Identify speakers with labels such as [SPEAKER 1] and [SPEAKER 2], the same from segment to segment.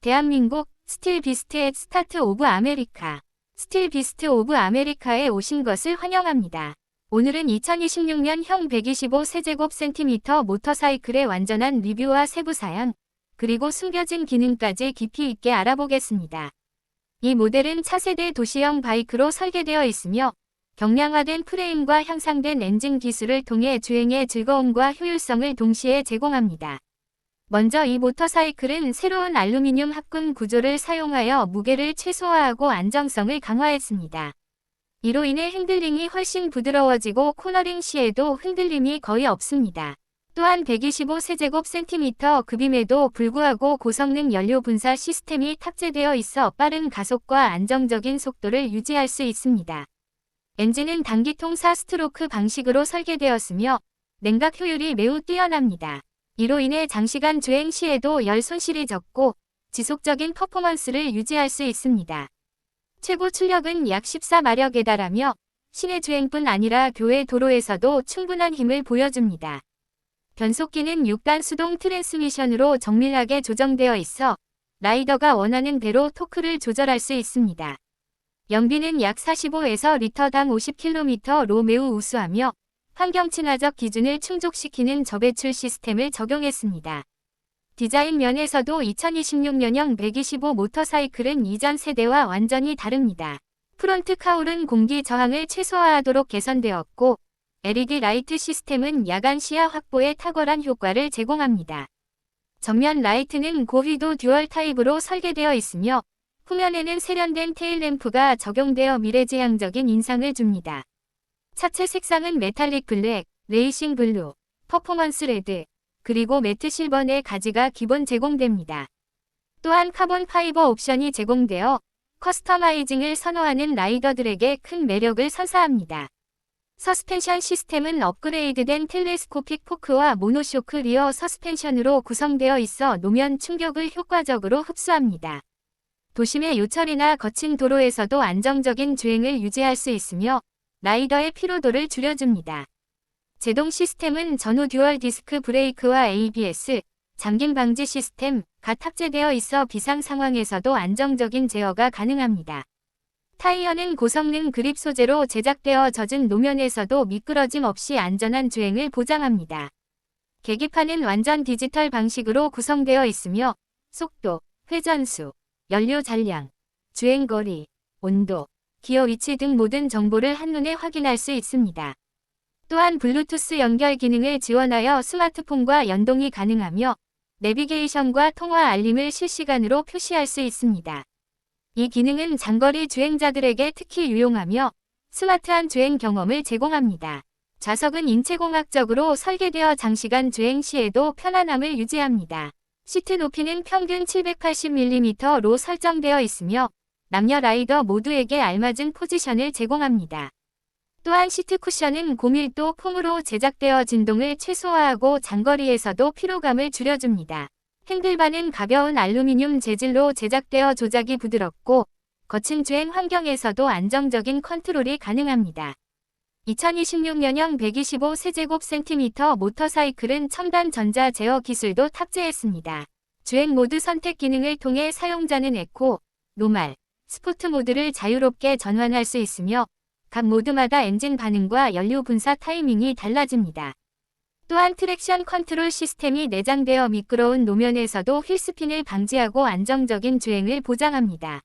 [SPEAKER 1] 대한민국 스틸 비스트 의 스타트 오브 아메리카. 스틸 비스트 오브 아메리카에 오신 것을 환영합니다. 오늘은 2026년 형 125 세제곱 센티미터 모터사이클의 완전한 리뷰와 세부 사양, 그리고 숨겨진 기능까지 깊이 있게 알아보겠습니다. 이 모델은 차세대 도시형 바이크로 설계되어 있으며 경량화된 프레임과 향상된 엔진 기술을 통해 주행의 즐거움과 효율성을 동시에 제공합니다. 먼저 이 모터사이클은 새로운 알루미늄 합금 구조를 사용하여 무게를 최소화하고 안정성을 강화했습니다. 이로 인해 핸들링이 훨씬 부드러워지고 코너링 시에도 흔들림이 거의 없습니다. 또한 125세제곱센티미터 급임에도 불구하고 고성능 연료 분사 시스템이 탑재되어 있어 빠른 가속과 안정적인 속도를 유지할 수 있습니다. 엔진은 단기통 4스트로크 방식으로 설계되었으며 냉각 효율이 매우 뛰어납니다. 이로 인해 장시간 주행 시에도 열 손실이 적고 지속적인 퍼포먼스를 유지할 수 있습니다. 최고 출력은 약 14마력에 달하며 시내 주행뿐 아니라 교외 도로에서도 충분한 힘을 보여줍니다. 변속기는 6단 수동 트랜스미션으로 정밀하게 조정되어 있어 라이더가 원하는 대로 토크를 조절할 수 있습니다. 연비는 약 45에서 리터당 50km로 매우 우수하며 환경 친화적 기준을 충족시키는 저배출 시스템을 적용했습니다. 디자인 면에서도 2026년형 125 모터사이클은 이전 세대와 완전히 다릅니다. 프론트 카울은 공기 저항을 최소화하도록 개선되었고 LED 라이트 시스템은 야간 시야 확보에 탁월한 효과를 제공합니다. 전면 라이트는 고휘도 듀얼 타입으로 설계되어 있으며 후면에는 세련된 테일램프가 적용되어 미래지향적인 인상을 줍니다. 차체 색상은 메탈릭 블랙, 레이싱 블루, 퍼포먼스 레드, 그리고 매트 실버의 가지가 기본 제공됩니다. 또한 카본 파이버 옵션이 제공되어 커스터마이징을 선호하는 라이더들에게 큰 매력을 선사합니다. 서스펜션 시스템은 업그레이드된 텔레스코픽 포크와 모노쇼크 리어 서스펜션으로 구성되어 있어 노면 충격을 효과적으로 흡수합니다. 도심의 요철이나 거친 도로에서도 안정적인 주행을 유지할 수 있으며 라이더의 피로도를 줄여줍니다. 제동 시스템은 전후 듀얼 디스크 브레이크와 ABS, 잠김 방지 시스템 가 탑재되어 있어 비상 상황에서도 안정적인 제어가 가능합니다. 타이어는 고성능 그립 소재로 제작되어 젖은 노면에서도 미끄러짐 없이 안전한 주행을 보장합니다. 계기판은 완전 디지털 방식으로 구성되어 있으며 속도, 회전수, 연료 잔량, 주행거리, 온도, 기어 위치 등 모든 정보를 한눈에 확인할 수 있습니다. 또한 블루투스 연결 기능을 지원하여 스마트폰과 연동이 가능하며 내비게이션과 통화 알림을 실시간으로 표시할 수 있습니다. 이 기능은 장거리 주행자들에게 특히 유용하며 스마트한 주행 경험을 제공합니다. 좌석은 인체공학적으로 설계되어 장시간 주행 시에도 편안함을 유지합니다. 시트 높이는 평균 780mm로 설정되어 있으며 남녀 라이더 모두에게 알맞은 포지션을 제공합니다. 또한 시트 쿠션은 고밀도 폼으로 제작되어 진동을 최소화하고 장거리에서도 피로감을 줄여줍니다. 핸들바는 가벼운 알루미늄 재질로 제작되어 조작이 부드럽고 거친 주행 환경에서도 안정적인 컨트롤이 가능합니다. 2026년형 125 세제곱센티미터 모터사이클은 첨단 전자 제어 기술도 탑재했습니다. 주행 모드 선택 기능을 통해 사용자는 에코, 노말, 스포트 모드를 자유롭게 전환할 수 있으며 각 모드마다 엔진 반응과 연료 분사 타이밍이 달라집니다. 또한 트랙션 컨트롤 시스템이 내장되어 미끄러운 노면에서도 휠스핀을 방지하고 안정적인 주행을 보장합니다.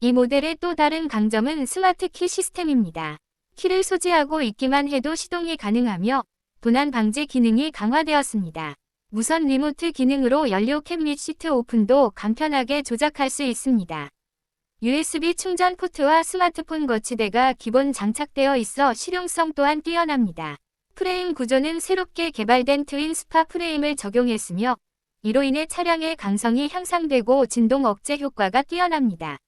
[SPEAKER 1] 이 모델의 또 다른 강점은 스마트 키 시스템입니다. 키를 소지하고 있기만 해도 시동이 가능하며 도난 방지 기능이 강화되었습니다. 무선 리모트 기능으로 연료 캡 및 시트 오픈도 간편하게 조작할 수 있습니다. USB 충전 포트와 스마트폰 거치대가 기본 장착되어 있어 실용성 또한 뛰어납니다. 프레임 구조는 새롭게 개발된 트윈 스파 프레임을 적용했으며 이로 인해 차량의 강성이 향상되고 진동 억제 효과가 뛰어납니다.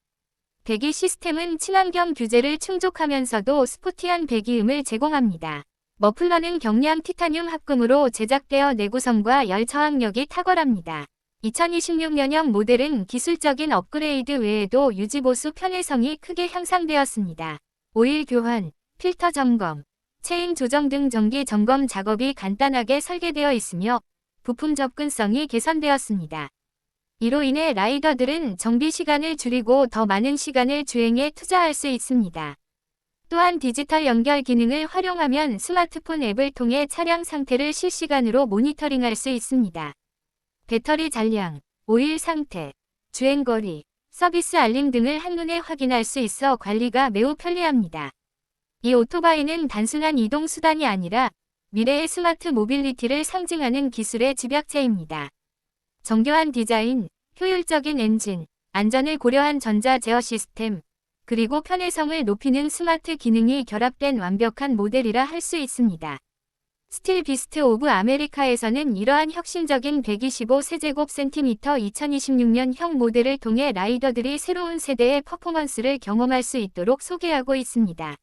[SPEAKER 1] 배기 시스템은 친환경 규제를 충족하면서도 스포티한 배기음을 제공합니다. 머플러는 경량 티타늄 합금으로 제작되어 내구성과 열 저항력이 탁월합니다. 2026년형 모델은 기술적인 업그레이드 외에도 유지보수 편의성이 크게 향상되었습니다. 오일 교환, 필터 점검, 체인 조정 등 정기 점검 작업이 간단하게 설계되어 있으며 부품 접근성이 개선되었습니다. 이로 인해 라이더들은 정비 시간을 줄이고 더 많은 시간을 주행에 투자할 수 있습니다. 또한 디지털 연결 기능을 활용하면 스마트폰 앱을 통해 차량 상태를 실시간으로 모니터링할 수 있습니다. 배터리 잔량, 오일 상태, 주행거리, 서비스 알림 등을 한눈에 확인할 수 있어 관리가 매우 편리합니다. 이 오토바이는 단순한 이동 수단이 아니라 미래의 스마트 모빌리티를 상징하는 기술의 집약체입니다. 정교한 디자인, 효율적인 엔진, 안전을 고려한 전자 제어 시스템, 그리고 편의성을 높이는 스마트 기능이 결합된 완벽한 모델이라 할 수 있습니다. 스틸 비스트 오브 아메리카에서는 이러한 혁신적인 125세제곱센티미터 2026년형 모델을 통해 라이더들이 새로운 세대의 퍼포먼스를 경험할 수 있도록 소개하고 있습니다.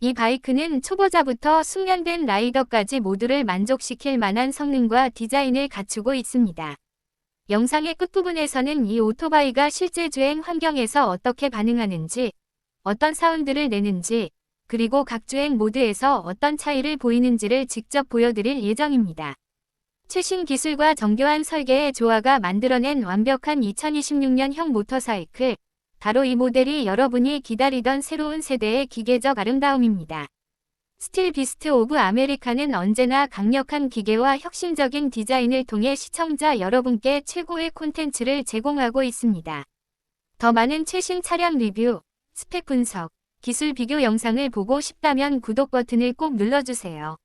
[SPEAKER 1] 이 바이크는 초보자부터 숙련된 라이더까지 모두를 만족시킬 만한 성능과 디자인을 갖추고 있습니다. 영상의 끝부분에서는 이 오토바이가 실제 주행 환경에서 어떻게 반응하는지, 어떤 사운드를 내는지, 그리고 각 주행 모드에서 어떤 차이를 보이는지를 직접 보여드릴 예정입니다. 최신 기술과 정교한 설계의 조화가 만들어낸 완벽한 2026년형 모터사이클, 바로 이 모델이 여러분이 기다리던 새로운 세대의 기계적 아름다움입니다. 스틸 비스트 오브 아메리카는 언제나 강력한 기계와 혁신적인 디자인을 통해 시청자 여러분께 최고의 콘텐츠를 제공하고 있습니다. 더 많은 최신 차량 리뷰, 스펙 분석, 기술 비교 영상을 보고 싶다면 구독 버튼을 꼭 눌러주세요.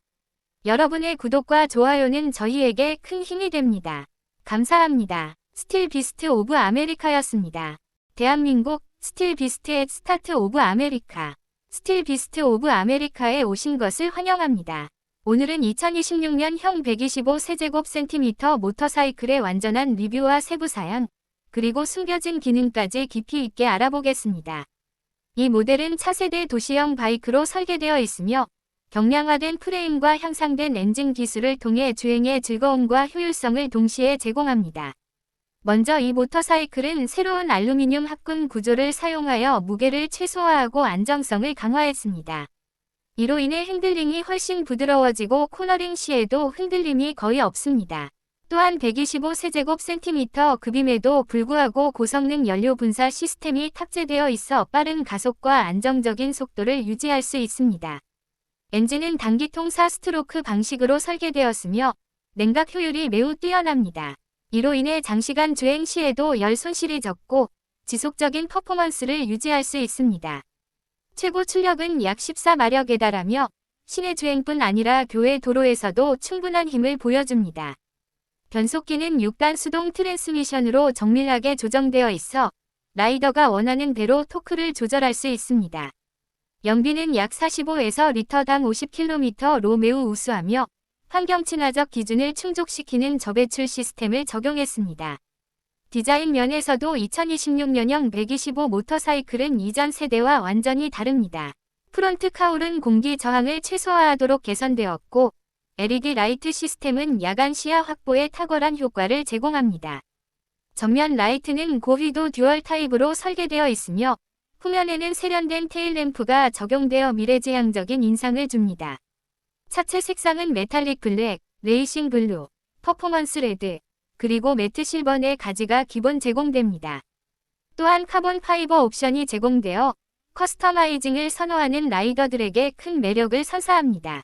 [SPEAKER 1] 여러분의 구독과 좋아요는 저희에게 큰 힘이 됩니다. 감사합니다. 스틸 비스트 오브 아메리카였습니다. 대한민국 스틸 비스트 의 스타트 오브 아메리카 스틸 비스트 오브 아메리카에 오신 것을 환영합니다. 오늘은 2026년 형 125 세제곱 센티미터 모터사이클의 완전한 리뷰와 세부 사양, 그리고 숨겨진 기능까지 깊이 있게 알아보겠습니다. 이 모델은 차세대 도시형 바이크로 설계되어 있으며 경량화된 프레임과 향상된 엔진 기술을 통해 주행의 즐거움과 효율성을 동시에 제공합니다. 먼저 이 모터사이클은 새로운 알루미늄 합금 구조를 사용하여 무게를 최소화하고 안정성을 강화했습니다. 이로 인해 핸들링이 훨씬 부드러워지고 코너링 시에도 흔들림이 거의 없습니다. 또한 125세제곱센티미터 급임에도 불구하고 고성능 연료 분사 시스템이 탑재되어 있어 빠른 가속과 안정적인 속도를 유지할 수 있습니다. 엔진은 단기통 4스트로크 방식으로 설계되었으며 냉각 효율이 매우 뛰어납니다. 이로 인해 장시간 주행 시에도 열 손실이 적고 지속적인 퍼포먼스를 유지할 수 있습니다. 최고 출력은 약 14마력에 달하며 시내 주행뿐 아니라 교외 도로에서도 충분한 힘을 보여줍니다. 변속기는 6단 수동 트랜스미션으로 정밀하게 조정되어 있어 라이더가 원하는 대로 토크를 조절할 수 있습니다. 연비는 약 45에서 리터당 50km로 매우 우수하며 환경 친화적 기준을 충족시키는 저배출 시스템을 적용했습니다. 디자인 면에서도 2026년형 125 모터사이클은 이전 세대와 완전히 다릅니다. 프론트 카울은 공기 저항을 최소화하도록 개선되었고 LED 라이트 시스템은 야간 시야 확보에 탁월한 효과를 제공합니다. 전면 라이트는 고휘도 듀얼 타입으로 설계되어 있으며 후면에는 세련된 테일램프가 적용되어 미래지향적인 인상을 줍니다. 차체 색상은 메탈릭 블랙, 레이싱 블루, 퍼포먼스 레드, 그리고 매트 실버의 가지가 기본 제공됩니다. 또한 카본 파이버 옵션이 제공되어 커스터마이징을 선호하는 라이더들에게 큰 매력을 선사합니다.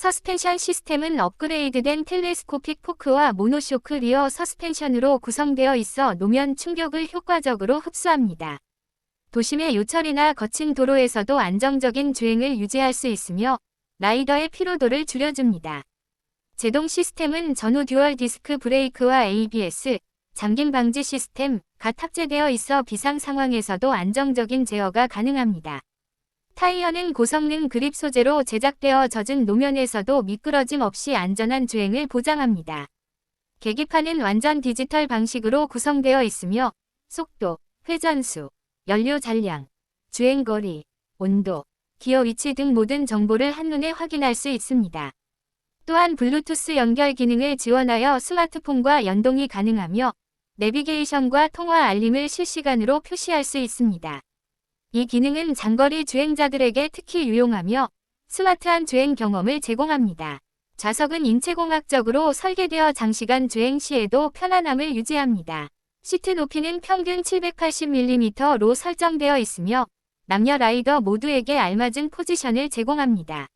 [SPEAKER 1] 서스펜션 시스템은 업그레이드된 텔레스코픽 포크와 모노쇼크 리어 서스펜션으로 구성되어 있어 노면 충격을 효과적으로 흡수합니다. 도심의 요철이나 거친 도로에서도 안정적인 주행을 유지할 수 있으며 라이더의 피로도를 줄여줍니다. 제동 시스템은 전후 듀얼 디스크 브레이크와 ABS, 잠김 방지 시스템 가 탑재되어 있어 비상 상황에서도 안정적인 제어가 가능합니다. 타이어는 고성능 그립 소재로 제작되어 젖은 노면에서도 미끄러짐 없이 안전한 주행을 보장합니다. 계기판은 완전 디지털 방식으로 구성되어 있으며 속도, 회전수, 연료 잔량, 주행거리, 온도, 기어 위치 등 모든 정보를 한눈에 확인할 수 있습니다. 또한 블루투스 연결 기능을 지원하여 스마트폰과 연동이 가능하며 내비게이션과 통화 알림을 실시간으로 표시할 수 있습니다. 이 기능은 장거리 주행자들에게 특히 유용하며 스마트한 주행 경험을 제공합니다. 좌석은 인체공학적으로 설계되어 장시간 주행 시에도 편안함을 유지합니다. 시트 높이는 평균 780mm로 설정되어 있으며 남녀 라이더 모두에게 알맞은 포지션을 제공합니다.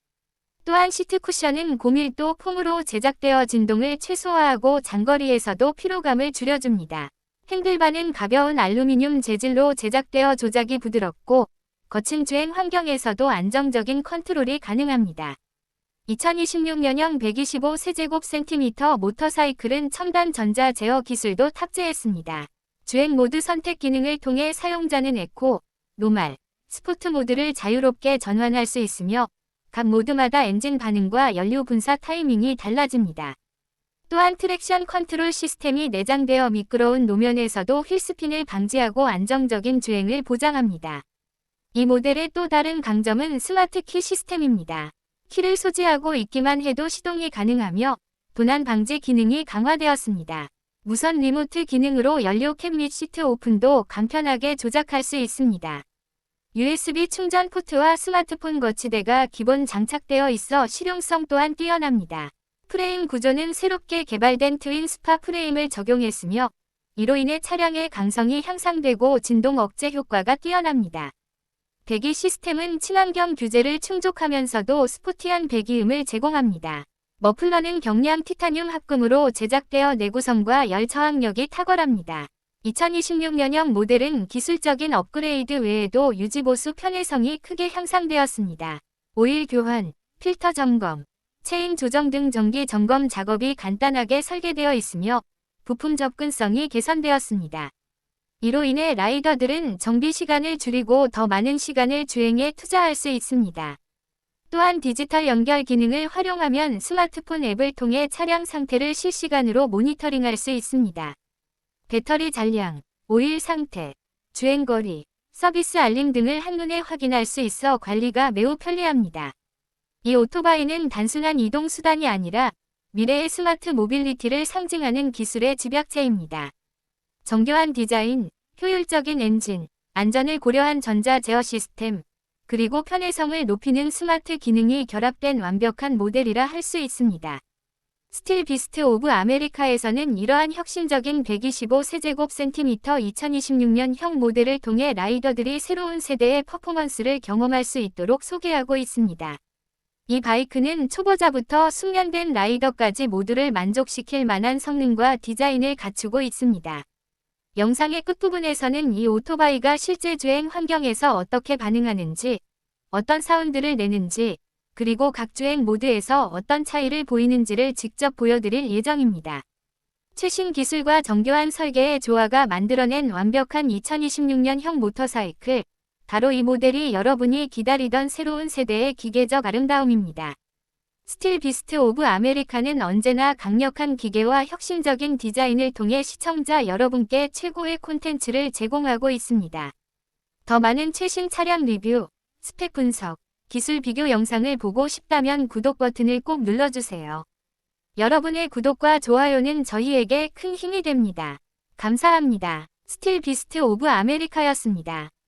[SPEAKER 1] 또한 시트 쿠션은 고밀도 폼으로 제작되어 진동을 최소화하고 장거리에서도 피로감을 줄여줍니다. 핸들바는 가벼운 알루미늄 재질로 제작되어 조작이 부드럽고 거친 주행 환경에서도 안정적인 컨트롤이 가능합니다. 2026년형 125 세제곱센티미터 모터사이클은 첨단 전자 제어 기술도 탑재했습니다. 주행 모드 선택 기능을 통해 사용자는 에코, 노말, 스포트 모드를 자유롭게 전환할 수 있으며 각 모드마다 엔진 반응과 연료 분사 타이밍이 달라집니다. 또한 트랙션 컨트롤 시스템이 내장되어 미끄러운 노면에서도 휠스핀을 방지하고 안정적인 주행을 보장합니다. 이 모델의 또 다른 강점은 스마트 키 시스템입니다. 키를 소지하고 있기만 해도 시동이 가능하며 도난 방지 기능이 강화되었습니다. 무선 리모트 기능으로 연료 캡 및 시트 오픈도 간편하게 조작할 수 있습니다. USB 충전 포트와 스마트폰 거치대가 기본 장착되어 있어 실용성 또한 뛰어납니다. 프레임 구조는 새롭게 개발된 트윈 스파 프레임을 적용했으며 이로 인해 차량의 강성이 향상되고 진동 억제 효과가 뛰어납니다. 배기 시스템은 친환경 규제를 충족하면서도 스포티한 배기음을 제공합니다. 머플러는 경량 티타늄 합금으로 제작되어 내구성과 열 저항력이 탁월합니다. 2026년형 모델은 기술적인 업그레이드 외에도 유지보수 편의성이 크게 향상되었습니다. 오일 교환, 필터 점검, 체인 조정 등 정기 점검 작업이 간단하게 설계되어 있으며 부품 접근성이 개선되었습니다. 이로 인해 라이더들은 정비 시간을 줄이고 더 많은 시간을 주행에 투자할 수 있습니다. 또한 디지털 연결 기능을 활용하면 스마트폰 앱을 통해 차량 상태를 실시간으로 모니터링할 수 있습니다. 배터리 잔량, 오일 상태, 주행거리, 서비스 알림 등을 한눈에 확인할 수 있어 관리가 매우 편리합니다. 이 오토바이는 단순한 이동 수단이 아니라 미래의 스마트 모빌리티를 상징하는 기술의 집약체입니다. 정교한 디자인, 효율적인 엔진, 안전을 고려한 전자 제어 시스템, 그리고 편의성을 높이는 스마트 기능이 결합된 완벽한 모델이라 할 수 있습니다. 스틸 비스트 오브 아메리카에서는 이러한 혁신적인 125세제곱센티미터 2026년형 모델을 통해 라이더들이 새로운 세대의 퍼포먼스를 경험할 수 있도록 소개하고 있습니다. 이 바이크는 초보자부터 숙련된 라이더까지 모두를 만족시킬 만한 성능과 디자인을 갖추고 있습니다. 영상의 끝부분에서는 이 오토바이가 실제 주행 환경에서 어떻게 반응하는지, 어떤 사운드를 내는지, 그리고 각 주행 모드에서 어떤 차이를 보이는지를 직접 보여드릴 예정입니다. 최신 기술과 정교한 설계의 조화가 만들어낸 완벽한 2026년형 모터사이클, 바로 이 모델이 여러분이 기다리던 새로운 세대의 기계적 아름다움입니다. 스틸 비스트 오브 아메리카는 언제나 강력한 기계와 혁신적인 디자인을 통해 시청자 여러분께 최고의 콘텐츠를 제공하고 있습니다. 더 많은 최신 차량 리뷰, 스펙 분석, 기술 비교 영상을 보고 싶다면 구독 버튼을 꼭 눌러주세요. 여러분의 구독과 좋아요는 저희에게 큰 힘이 됩니다. 감사합니다. 스틸 비스트 오브 아메리카였습니다.